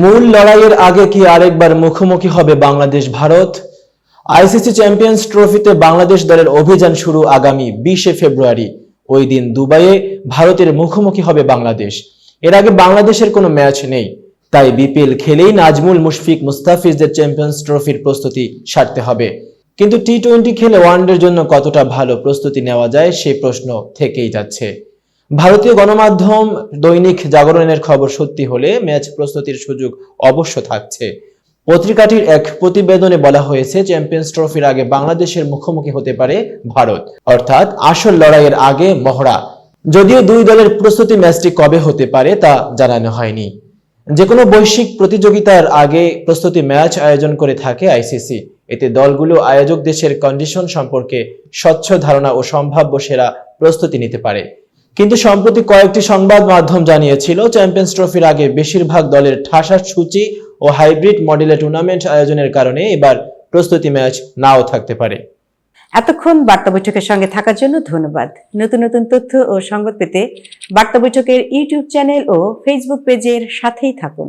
মূল লড়াইয়ের আগে কি আরেকবার মুখোমুখি হবে বাংলাদেশ, ভারত? আইসিসি চ্যাম্পিয়ন্স ট্রফিতে বাংলাদেশ দলের অভিযান শুরু আগামী বিশে ফেব্রুয়ারি। ওই দিন দুবাইয়ে ভারতের মুখোমুখি হবে বাংলাদেশ। এর আগে বাংলাদেশের কোনো ম্যাচ নেই। তাই বিপিএল খেলেই নাজমুল মুশফিক মুস্তাফিজদের চ্যাম্পিয়ন্স ট্রফির প্রস্তুতি সারতে হবে। কিন্তু টি টোয়েন্টি খেলে ওয়ানডের জন্য কতটা ভালো প্রস্তুতি নেওয়া যায় সেই প্রশ্ন থেকেই যাচ্ছে। ভারতীয় গণমাধ্যম দৈনিক জাগরণের খবর সত্যি হলে ম্যাচ প্রস্তুতির সুযোগ অবশ্য থাকছে। পত্রিকাটির এক প্রতিবেদনে বলা হয়েছে, চ্যাম্পিয়ন্স ট্রফির আগে বাংলাদেশের মুখোমুখি হতে পারে ভারত। অর্থাৎ আসল লড়াইয়ের আগে মহড়া। যদিও দুই দলের প্রস্তুতি ম্যাচটি কবে হতে পারে তা জানানো হয়নি। যে কোনো বৈশ্বিক প্রতিযোগিতার আগে প্রস্তুতি ম্যাচ আয়োজন করে থাকে আইসিসি। এতে দলগুলো আয়োজক দেশের কন্ডিশন সম্পর্কে স্বচ্ছ ধারণা ও সম্ভাব্য সেরা প্রস্তুতি নিতে পারে। কিন্তু সম্প্রতি কয়েকটি সংবাদ মাধ্যম জানিয়েছিল, চ্যাম্পিয়ন্স ট্রফির আগে বেশিরভাগ দলের ঠাসা সূচি ও হাইব্রিড মডেলের টুর্নামেন্ট আয়োজনের কারণে এবার প্রস্তুতি ম্যাচ নাও থাকতে পারে। এতক্ষণ বার্তা বৈঠকের সঙ্গে থাকার জন্য ধন্যবাদ। নতুন নতুন তথ্য ও সংবাদ পেতে বার্তা বৈঠকের ইউটিউব চ্যানেল ও ফেসবুক পেজের সাথেই থাকুন।